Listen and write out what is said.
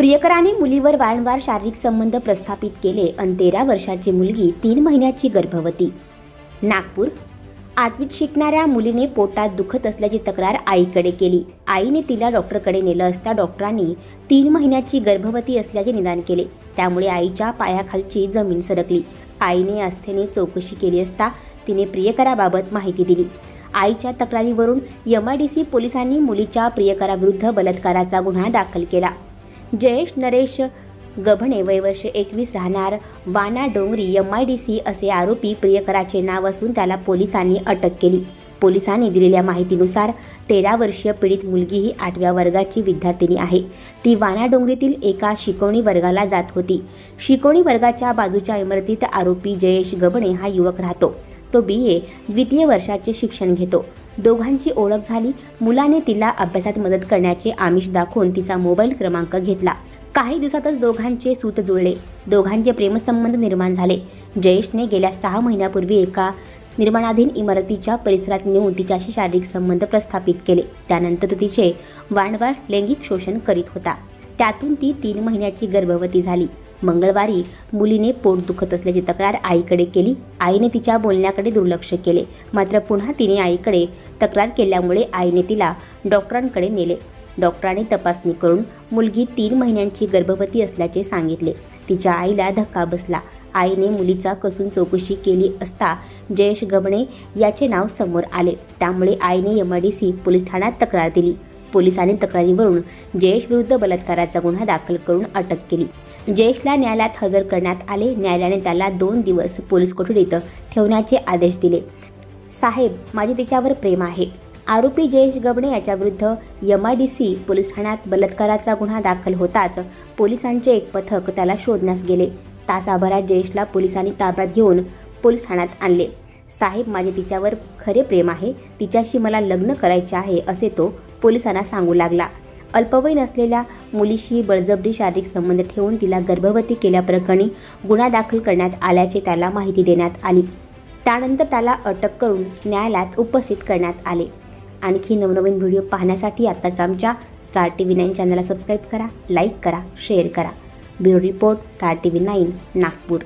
प्रियकराने मुलीवर वारंवार शारीरिक संबंध प्रस्थापित केले आणि तेरा वर्षाची मुलगी तीन महिन्याची गर्भवती. नागपूर. आठवीत शिकणाऱ्या मुलीने पोटात दुखत असल्याची तक्रार आईकडे केली. आईने तिला डॉक्टरकडे नेलं असता डॉक्टरांनी तीन महिन्याची गर्भवती असल्याचे निदान केले. त्यामुळे आईच्या पायाखालची जमीन सरकली. आईने आस्थेने चौकशी केली असता तिने प्रियकराबाबत माहिती दिली. आईच्या तक्रारीवरून यमा डी सी पोलिसांनी मुलीच्या प्रियकराविरुद्ध बलात्काराचा गुन्हा दाखल केला. जयेश नरेश गभणे वयवर्ष एकवीस राहणार. बाना डोंगरी एम आय डी सी असे आरोपी प्रियकराचे नाव असून त्याला पोलिसांनी अटक केली. पोलिसांनी दिलेल्या माहितीनुसार तेरा वर्षीय पीडित मुलगी ही आठव्या वर्गाची विद्यार्थिनी आहे. ती वानाडोंगरीतील एका शिकवणी वर्गाला जात होती. शिकवणी वर्गाच्या बाजूच्या इमारतीत आरोपी जयेश गबणे हा युवक राहतो. तो बी ए द्वितीय वर्षाचे शिक्षण घेतो. दोघांची ओळख झाली. मुलाने तिला अभ्यासात मदत करण्याचे आमिष दाखवून तिचा मोबाईल क्रमांक घेतला. काही दिवसातच दोघांचे सूत जुळले. दोघांचे प्रेमसंबंध निर्माण झाले. जयेशने गेल्या सहा महिन्यापूर्वी एका निर्माणाधीन इमारतीच्या परिसरात नेऊन तिच्याशी शारीरिक संबंध प्रस्थापित केले. त्यानंतर तो तिचे वारंवार लैंगिक शोषण करीत होता. त्यातून ती तीन महिन्याची गर्भवती झाली. मंगळवारी मुलीने पोट दुखत असल्याची तक्रार आईकडे केली. आईने तिच्या बोलण्याकडे दुर्लक्ष केले. मात्र पुन्हा तिने आईकडे तक्रार केल्यामुळे आईने तिला डॉक्टरांकडे नेले. डॉक्टरांनी तपासणी करून मुलगी तीन महिन्यांची गर्भवती असल्याचे सांगितले. तिच्या आईला धक्का बसला. आईने मुलीचा कसून चौकशी केली असता जयेश गबणे याचे नाव समोर आले. त्यामुळे आईने M I D C police ठाण्यात तक्रार दिली. पोलिसांनी तक्रारीवरून जयेश विरुद्ध बलात्काराचा गुन्हा दाखल करून अटक केली. जयेशला न्यायालयात हजर करण्यात आले. न्यायालयाने त्याला दोन दिवस पोलीस कोठडीत ठेवण्याचे आदेश दिले. साहेब माझे तिच्यावर प्रेम आहे. आरोपी जयेश गबणे याच्याविरुद्ध M I D C police ठाण्यात बलात्काराचा गुन्हा दाखल होताच पोलिसांचे एक पथक त्याला शोधण्यास गेले. तासाभरात जयेशला पोलिसांनी ताब्यात घेऊन पोलीस ठाण्यात आणले. साहेब माझे तिच्यावर खरे प्रेम आहे. तिच्याशी मला लग्न करायचे आहे असे तो पोलिसांना सांगू लागला. अल्पवयीन असलेल्या मुलीशी बळजबरी शारीरिक संबंध ठेवून तिला गर्भवती केल्याप्रकरणी गुन्हा दाखल करण्यात आल्याचे त्याला माहिती देण्यात आली. त्यानंतर त्याला अटक करून न्यायालयात उपस्थित करण्यात आले. आणखी नवनवीन व्हिडिओ पाहण्यासाठी आत्ताच आमच्या स्टार टी व्ही नाईन चॅनलला सबस्क्राईब करा लाईक करा शेअर करा. Bureau report star T V nine Nagpur.